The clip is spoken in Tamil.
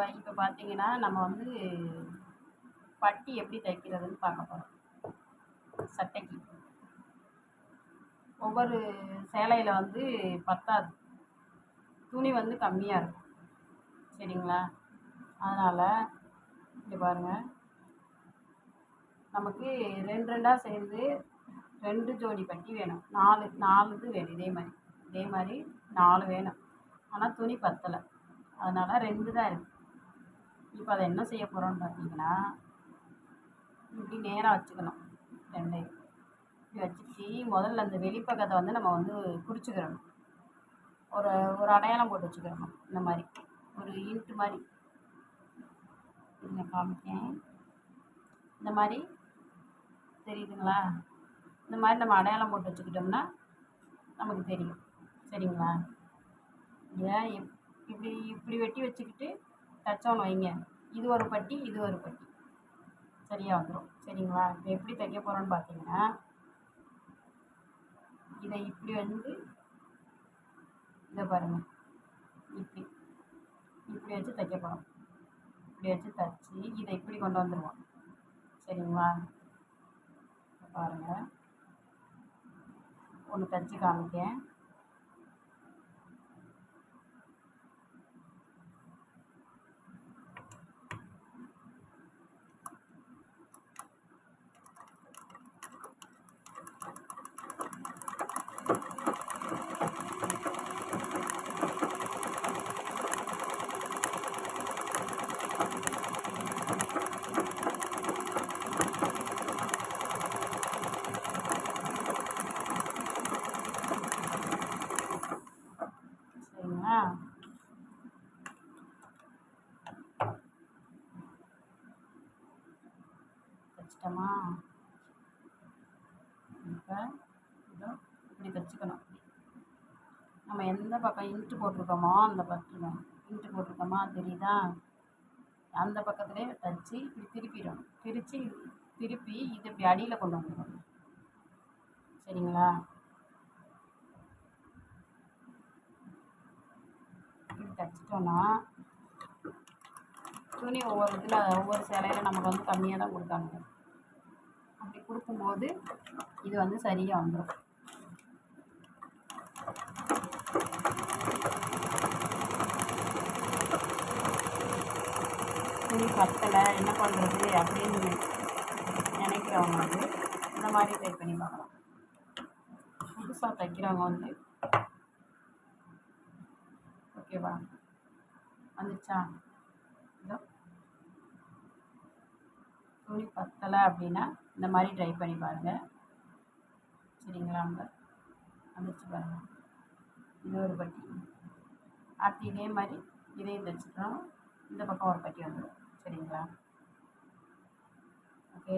இப்போ இப்போ பார்த்தீங்கன்னா நம்ம வந்து பட்டி எப்படி தைக்கிறதுன்னு பார்க்க போகிறோம் சட்டைக்கு. ஒவ்வொரு சேலையில் வந்து பத்தாது. துணி வந்து கம்மியாக இருக்கும். சரிங்களா? அதனால் இங்கே பாருங்கள் நமக்கு ரெண்டு ரெண்டாக சேர்ந்து ரெண்டு ஜோடி பட்டி வேணும். நாலு நாலு இது வேணும். இதே மாதிரி. இதே மாதிரி நாலு வேணும். ஆனால் துணி பத்தலை. அதனால் ரெண்டு தான் இருக்குது இப்போ அதை என்ன செய்ய போகிறோம்னு பார்த்தீங்கன்னா இப்படி நேராக வச்சுக்கணும். ரெண்டையும் இப்படி வச்சுட்டு முதல்ல அந்த வெளிப்பக்கத்தை வந்து நம்ம வந்து குறிச்சிக்கிறணும். ஒரு ஒரு அடையாளம் போட்டு வச்சுக்கிறணும். இந்த மாதிரி. ஒரு இன்ட்டு மாதிரி. இங்கே காமிக்கேன் இந்த மாதிரி. தெரியுதுங்களா? இந்த மாதிரி நம்ம அடையாளம் போட்டு வச்சுக்கிட்டோம்னா நமக்கு தெரியும். சரிங்களா? ஏன் இப்படி இப்படி வெட்டி வச்சுக்கிட்டு தைச்சோன்னு வைங்க. இது ஒரு பட்டி இது ஒரு பட்டி. சரியாக வந்துடும் சரிங்களா? இப்போ எப்படி தைக்க போகிறோன்னு பார்த்தீங்கன்னா இதை இப்படி வந்து இதை பாருங்கள் இப்படி இப்படி வச்சு தைக்க போகிறோம் இப்படி வச்சு தைச்சி இதை இப்படி கொண்டு வந்துடுவோம் சரிங்களா? பாருங்கள் ஒன்று தைச்சி காமிக்கேன் சரிங்களா தைச்சிட்டோமா இப்போ இதோ இப்படி தைச்சிக்கணும். நம்ம எந்த பக்கம் இன்ட்டு போட்டிருக்கோமோ அந்த பக்கம். இன்ட்டு போட்டிருக்கோமா? தெரியுதா? அந்த பக்கத்துலேயே தைச்சி இப்படி திருப்பிடணும். திருச்சி திருப்பி இது இப்படி அடியில் கொண்டு வந்துடணும். சரிங்களா? இப்படி தைச்சிட்டோன்னா துணி ஒவ்வொரு இதில் ஒவ்வொரு சேலையில் நமக்கு வந்து கம்மியாக தான் கொடுத்தாங்க அப்படி கொடுக்கும்போது இது வந்து சரியாக வந்துடும் துணி பத்தலை என்ன பண்ணுறது அப்படின்னு நினைக்கிறவங்க வந்து இந்த மாதிரி ட்ரை பண்ணி பார்க்கலாம். புதுசாக தைக்கிறவங்க வந்து ஓகேவா வந்துச்சா இதோ துணி பத்தலை அப்படின்னா இந்த மாதிரி ட்ரை பண்ணி பாருங்கள் சரிங்களா அங்கே? வந்துச்சு பாருங்கள் இது ஒரு பட்டி. அடுத்து இதே மாதிரி இதையும் தைச்சிட்டோம் இந்த பக்கம் ஒரு பட்டி வந்துடும். சரிங்களா? ஓகே